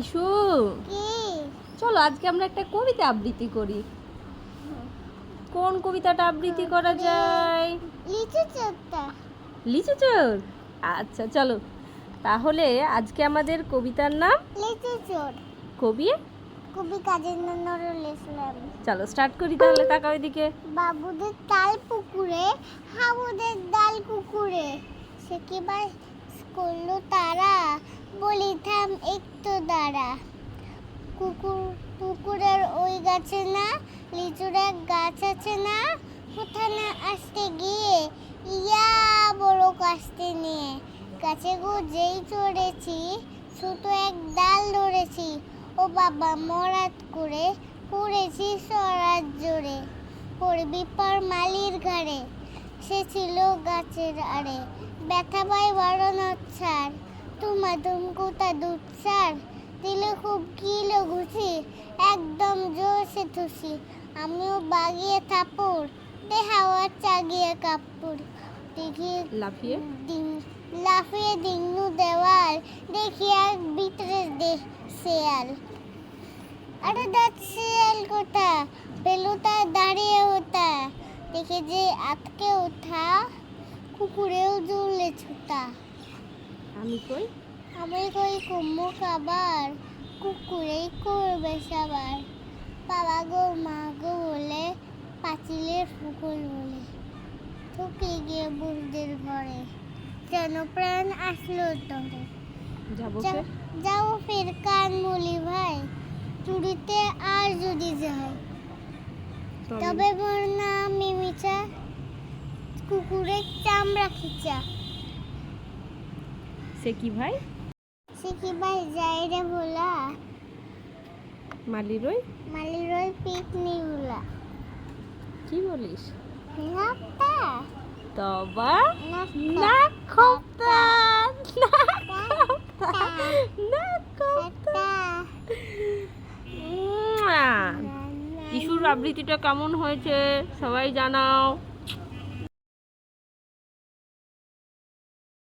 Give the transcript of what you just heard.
Issue. চলো আজকে আমরা একটা কবিতা আবৃত্তি করি। কোন কবিতাটা আবৃত্তি করা যায়? লিচু চোরটা। লিচু চোর? আচ্ছা চলো। তাহলে আজকে আমাদের কবিতার নাম? লিচু চোর। কবি? কবি কাজী নজরুল ইসলাম। চলো স্টার্ট করি তাহলে তাকাও এদিকে। বাবুদের তাল পুকুরে হাবুদের ডাল কুকুরে। সে কি বাস করল তারা। বলি, থাম একটু দাঁড়া। কুকুর, পুকুরের ওই গাছে না, লিচুর এক গাছ আছে না কোথানে আসতে গিয়ে ইয়া বড় কাস্তে নিয়ে। গাছে গো যেই চড়েছি, ছোট এক ডাল ধরেছি, ও বাবা মরাত করে পড়েছি সরাত জোরে। পড়বি পর মালির ঘাড়ে। সে ছিল গাছের আড়ে। ব্যথা পাই বাড়ানোর ছাড় তুমা তুমকুতা দুধ ছাড় দিলে খুব কিলো ঘুষি। একদম জোরসে থুসি। আমিও বাগিয়ে থাপুর। দে হাওয়ার চাগিয়ে কাপুর। দেখি লাফিয়ে? দিন লাফিয়ে দিংনু দেওয়াল। দেখি এক ভিতরে দে শেয়াল। আরে দেখ শেয়াল কোথা বেলুতা দাঁড়িয়ে ওটা দেখে যে আটকে ওঠা কুকুরেও জুড়লে ছুটা। আমি কই? আমি কই কুম্ভ খাবার কুকুরেই করবে সবার। বাবা গো মা গো বলে পাঁচিলের ফুকুল বলে ঠুকে গিয়ে বুড়দের ঘরে। যেন প্রাণ আসলো তরে? যাও ফের কান বলি ভাই চুরিতে আর যদি যায়। তবে তবে মোর নাম কুকুরের চামড়া খিচা। সে কি ভাই? সে কি ভাই? যায় রে ভোলা। মালির ওই মালির ওই পিকনি ভোলা। কি বলিস? তবা না খোপ্তা না খোপ্তা না খোপ্তা নাকটা ইস্যুর আবৃত্তিটা কেমন হয়েছে? সবাই জানাও।